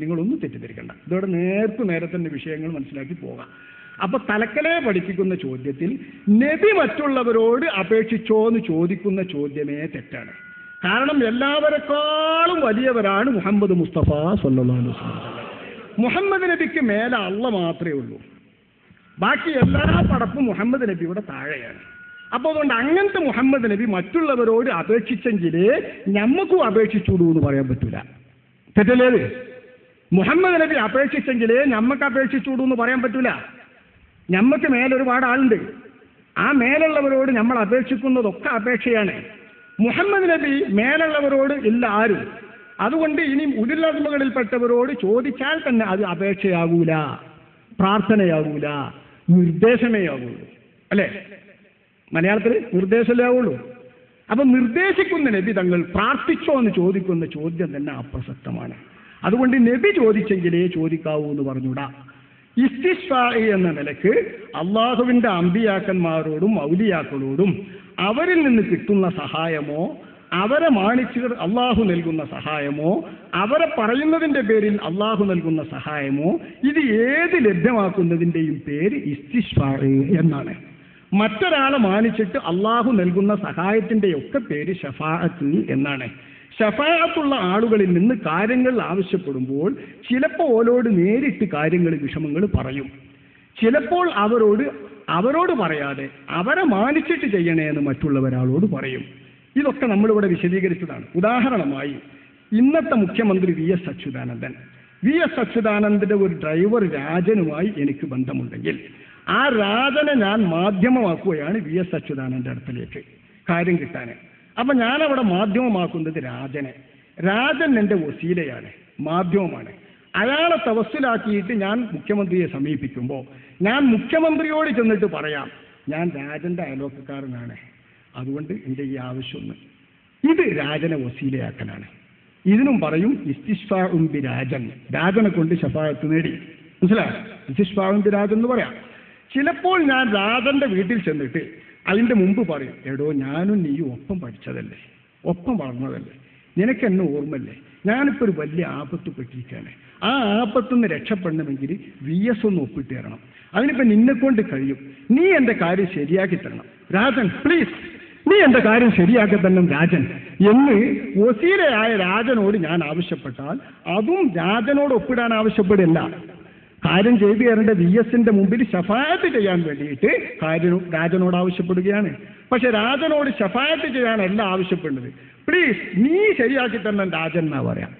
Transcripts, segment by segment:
നിങ്ങളൊന്നും തെറ്റിദ്ധരിക്കണ്ട. ഇതോടെ നേർത്തു നേരെ തന്നെ വിഷയങ്ങൾ മനസ്സിലാക്കി പോകാം. അപ്പൊ തലക്കലേ പഠിപ്പിക്കുന്ന ചോദ്യത്തിൽ നബി മറ്റുള്ളവരോട് അപേക്ഷിച്ചോ എന്ന് ചോദിക്കുന്ന ചോദ്യമേ തെറ്റാണ്. കാരണം എല്ലാവരെക്കാളും വലിയവരാണ് മുഹമ്മദ് മുസ്തഫ വസല്ലം. മുഹമ്മദ് നബിക്ക് മേലെ അള്ള മാത്രമേ ഉള്ളൂ. ബാക്കി എല്ലാ പടപ്പും മുഹമ്മദ് നബിയുടെ താഴെയാണ്. അപ്പോൾ അതുകൊണ്ട് അങ്ങനത്തെ മുഹമ്മദ് നബി മറ്റുള്ളവരോട് അപേക്ഷിച്ചെങ്കിലേ ഞമ്മക്കും അപേക്ഷിച്ചുള്ളൂ എന്ന് പറയാൻ പറ്റൂല. തെറ്റല്ലേ? മുഹമ്മദ് നബി അപേക്ഷിച്ചെങ്കിലേ ഞമ്മക്ക് അപേക്ഷിച്ചൂടൂ എന്ന് പറയാൻ പറ്റൂല. ഞമ്മക്ക് മേലെ ഒരുപാട് ആളുണ്ട്. ആ മേലുള്ളവരോട് നമ്മൾ അപേക്ഷിക്കുന്നതൊക്കെ അപേക്ഷയാണ്. മുഹമ്മദ് നബി മേലുള്ളവരോട് ഇല്ല ആരും. അതുകൊണ്ട് ഇനി ഉരുളതിമകളിൽപ്പെട്ടവരോട് ചോദിച്ചാൽ തന്നെ അത് അപേക്ഷയാകൂല. പ്രാർത്ഥനയാകൂല. നിർദ്ദേശമേ ആകുള്ളൂ അല്ലേ? മലയാളത്തിൽ നിർദ്ദേശമല്ലേ ആവുള്ളൂ? അപ്പൊ നിർദ്ദേശിക്കുന്ന നബി തങ്ങൾ പ്രാർത്ഥിച്ചോ എന്ന് ചോദിക്കുന്ന ചോദ്യം തന്നെ അപ്രസക്തമാണ്. അതുകൊണ്ട് നബി ചോദിച്ചെങ്കിലേ ചോദിക്കാവൂ എന്ന് പറഞ്ഞുടാ. ഇസ്തിസ്ഫാഇ എന്ന നിലയ്ക്ക് അള്ളാഹുവിന്റെ അമ്പിയാക്കന്മാരോടും ഔലിയാക്കളോടും അവരിൽ നിന്ന് കിട്ടുന്ന സഹായമോ അവരെ മാണിച്ച് അള്ളാഹു നൽകുന്ന സഹായമോ അവരെ പറയുന്നതിന്റെ പേരിൽ അള്ളാഹു നൽകുന്ന സഹായമോ ഇത് ഏത് ലഭ്യമാക്കുന്നതിന്റെയും പേര് ഇസ്തിസ്ഫാഇ എന്നാണ്. മറ്റൊരാളെ മാനിച്ചിട്ട് അള്ളാഹു നൽകുന്ന സഹായത്തിന്റെ ഒക്കെ പേര് ഷഫാഅത്ത് എന്നാണ്. ഷഫാഅത്തുള്ള ആളുകളിൽ നിന്ന് കാര്യങ്ങൾ ആവശ്യപ്പെടുമ്പോൾ ചിലപ്പോൾ ഓരോട് നേരിട്ട് കാര്യങ്ങൾ വിഷമങ്ങൾ പറയും. ചിലപ്പോൾ അവരോട് അവരോട് പറയാതെ അവരെ മാനിച്ചിട്ട് ചെയ്യണേ എന്ന് മറ്റുള്ളവരാളോട് പറയും. ഇതൊക്കെ നമ്മളിവിടെ വിശദീകരിച്ചതാണ്. ഉദാഹരണമായി ഇന്നത്തെ മുഖ്യമന്ത്രി V S Achuthanandan. V S അച്യുതാനന്ദന്റെ ഒരു ഡ്രൈവർ രാജനുമായി എനിക്ക് ബന്ധമുണ്ടെങ്കിൽ ആ രാജനെ ഞാൻ മാധ്യമമാക്കുകയാണ് വി എസ് അച്യുതാനന്റെ അടുത്തിലേക്ക്. കാര്യം കിട്ടാൻ അപ്പൊ ഞാൻ അവിടെ മാധ്യമമാക്കുന്നത് രാജനെ. രാജൻ എന്റെ വസീലയാണ് മാധ്യമമാണ്. അയാളെ തവസ്സിലാക്കിയിട്ട് ഞാൻ മുഖ്യമന്ത്രിയെ സമീപിക്കുമ്പോൾ ഞാൻ മുഖ്യമന്ത്രിയോട് ചെന്നിട്ട് പറയാം ഞാൻ രാജന്റെ അയലോക്കക്കാരനാണ് അതുകൊണ്ട് എന്റെ ഈ ആവശ്യമൊന്ന്. ഇത് രാജനെ വസീലയാക്കലാണ്. ഇതിനും പറയും ഇസ്തിഷ്ഫാഉം ബി രാജൻ. രാജനെ കൊണ്ട് ശഫായത്ത് നേടി. മനസ്സിലായോ? ഇസ്തിഷ്ഫാഉം ബി രാജൻ എന്ന് പറയാം. ചിലപ്പോൾ ഞാൻ രാധന്റെ വീട്ടിൽ ചെന്നിട്ട് അതിന്റെ മുമ്പ് പറയും എടോ ഞാനും നീയും ഒപ്പം പഠിച്ചതല്ലേ? ഒപ്പം വളർന്നതല്ലേ? നിനക്ക് എന്നെ ഓർമ്മല്ലേ ഞാനിപ്പോൾ ഒരു വലിയ ആപത്ത് പെട്ടിരിക്കുകയാണ് ആ ആപത്തു നിന്ന് രക്ഷപ്പെടണമെങ്കിൽ വി എസ് ഒന്ന് ഒപ്പിട്ട് തരണം. അതിനിപ്പോൾ നിന്നെ കൊണ്ട് കഴിയും. നീ എന്റെ കാര്യം ശരിയാക്കി തരണം. രാജൻ പ്ലീസ് നീ എന്റെ കാര്യം ശരിയാക്കി തരണം രാജൻ. എന്ന് ഒസീരയായ രാജനോട് ഞാൻ ആവശ്യപ്പെട്ടാൽ അതും രാജനോട് ഒപ്പിടാൻ ആവശ്യപ്പെടില്ല കാര്യം ചെയ്തു തരേണ്ട വി എസിന്റെ മുമ്പിൽ ശഫായത്ത് ചെയ്യാൻ വേണ്ടിയിട്ട് കാര്യം രാജനോട് ആവശ്യപ്പെടുകയാണ്. പക്ഷെ രാജനോട് ശഫായത്ത് ചെയ്യാനല്ല ആവശ്യപ്പെടുന്നത്. പ്ലീസ് നീ ശരിയാക്കി തന്നെ രാജൻ എന്നാ പറയാം.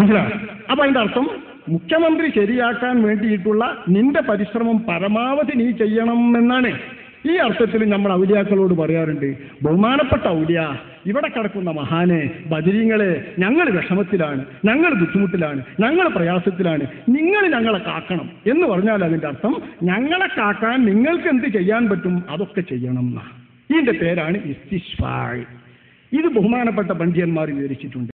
മനസ്സിലായോ? അപ്പൊ അതിന്റെ അർത്ഥം മുഖ്യമന്ത്രി ശരിയാക്കാൻ വേണ്ടിയിട്ടുള്ള നിന്റെ പരിശ്രമം പരമാവധി നീ ചെയ്യണം എന്നാണ്. ഈ അർത്ഥത്തിൽ നമ്മൾ ഔലിയാക്കളോട് പറയാറുണ്ട് ബഹുമാനപ്പെട്ട ഔലിയ ഇവിടെ കിടക്കുന്ന മഹാനെ ബദരീങ്ങളെ ഞങ്ങൾ വിഷമത്തിലാണ് ഞങ്ങൾ ബുദ്ധിമുട്ടിലാണ് ഞങ്ങൾ പ്രയാസത്തിലാണ് നിങ്ങൾ ഞങ്ങളെ കാക്കണം എന്ന് പറഞ്ഞാൽ അതിന്റെ അർത്ഥം ഞങ്ങളെ കാക്കാൻ നിങ്ങൾക്ക് എന്ത് ചെയ്യാൻ പറ്റും അതൊക്കെ ചെയ്യണം ഇതിന്റെ പേരാണ് ഇസ്തിഷ്ഫാൾ ഇത് ബഹുമാനപ്പെട്ട പണ്ഡിയന്മാർ വിവരിച്ചിട്ടുണ്ട്.